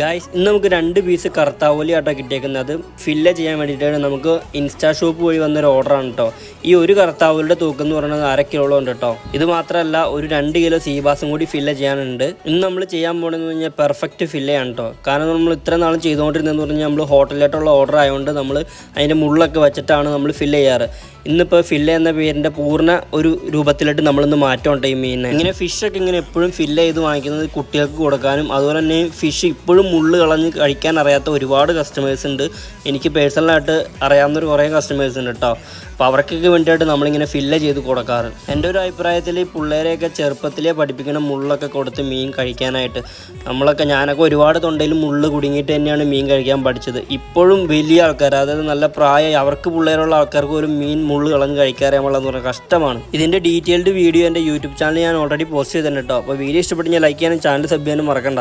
Guys ഇന്ന് നമുക്ക് രണ്ട് പീസ് കറുത്താവോലി ആട്ടോ കിട്ടിയേക്കുന്നത്. ഫില്ല് ചെയ്യാൻ വേണ്ടിയിട്ടാണ് നമുക്ക് ഇൻസ്റ്റാ ഷോപ്പ് വഴി വന്നൊരു ഓർഡറാണ് കേട്ടോ ഈ ഒരു കറുത്താവോലിയുടെ തൂക്കം എന്ന് പറയുന്നത് അര കിലോളം ഉണ്ട് കേട്ടോ ഇത് മാത്രമല്ല ഒരു രണ്ട് കിലോ സീബാസും കൂടി ഫില്ല് ചെയ്യാനുണ്ട്. ഇന്ന് നമ്മൾ ചെയ്യാൻ പോകണമെന്ന് പറഞ്ഞാൽ പെർഫെക്റ്റ് ഫില്ലയാണ് കേട്ടോ കാരണം നമ്മൾ ഇത്ര നാളും ചെയ്തുകൊണ്ടിരുന്നതെന്ന് പറഞ്ഞാൽ നമ്മൾ ഹോട്ടലിലായിട്ടുള്ള ഓർഡർ ആയതുകൊണ്ട് നമ്മൾ അതിന്റെ മുള്ളൊക്കെ വെച്ചിട്ടാണ് നമ്മൾ ഫില്ല് ചെയ്യാറ്. ഇന്നിപ്പോൾ ഫില്ല് എന്ന പേരിന്റെ പൂർണ ഒരു രൂപത്തിലായിട്ട് നമ്മളിന്ന് മാറ്റമുണ്ട് ഈ മീനിനെ. ഇങ്ങനെ ഫിഷൊക്കെ ഇങ്ങനെ എപ്പോഴും ഫില്ല് ചെയ്ത് വാങ്ങിക്കുന്നത് കുട്ടികൾക്ക് കൊടുക്കാനും അതുപോലെ തന്നെ ഫിഷ് ഇപ്പോഴും മുള്ള് കളഞ്ഞ് കഴിക്കാൻ അറിയാത്ത ഒരുപാട് കസ്റ്റമേഴ്സ് ഉണ്ട്. എനിക്ക് പേഴ്സണലായിട്ട് അറിയാവുന്ന ഒരു കുറേ കസ്റ്റമേഴ്സ് ഉണ്ട് കേട്ടോ അപ്പോൾ അവർക്കൊക്കെ വേണ്ടിയിട്ട് നമ്മളിങ്ങനെ ഫില്ല് ചെയ്ത് കൊടുക്കാറ്. എന്റെ ഒരു അഭിപ്രായത്തിൽ ഈ പിള്ളേരെയൊക്കെ ചെറുപ്പത്തിലേ പഠിപ്പിക്കണം മുള്ളൊക്കെ കൊടുത്ത് മീൻ കഴിക്കാനായിട്ട് നമ്മളൊക്കെ ഞാനൊക്കെ ഒരുപാട് തൊണ്ടയിൽ മുള്ള് കുടുങ്ങിയിട്ട് തന്നെയാണ് മീൻ കഴിക്കാൻ പഠിച്ചത്. ഇപ്പോഴും വലിയ ആൾക്കാർ അതായത് നല്ല പ്രായമായി അവർക്ക് പിള്ളേരുള്ള ആൾക്കാർക്ക് ഒരു മീൻ മുള്ള് കളഞ്ഞ് കഴിക്കാറിയാമുള്ളതെന്ന് പറഞ്ഞാൽ കഷ്ടമാണ്. ഇതിന്റെ ഡീറ്റെയിൽഡ് വീഡിയോ എന്റെ യൂട്യൂബ് ചാനൽ ഞാൻ ഓൾറെഡി പോസ്റ്റ് ചെയ്തിട്ടുണ്ട് കേട്ടോ അപ്പോൾ വീഡിയോ ഇഷ്ടപ്പെട്ട് ഞാൻ ലൈക്ക് ചെയ്യാനും ചാനൽ സബ് ചെയ്യാനും മറക്കണ്ട.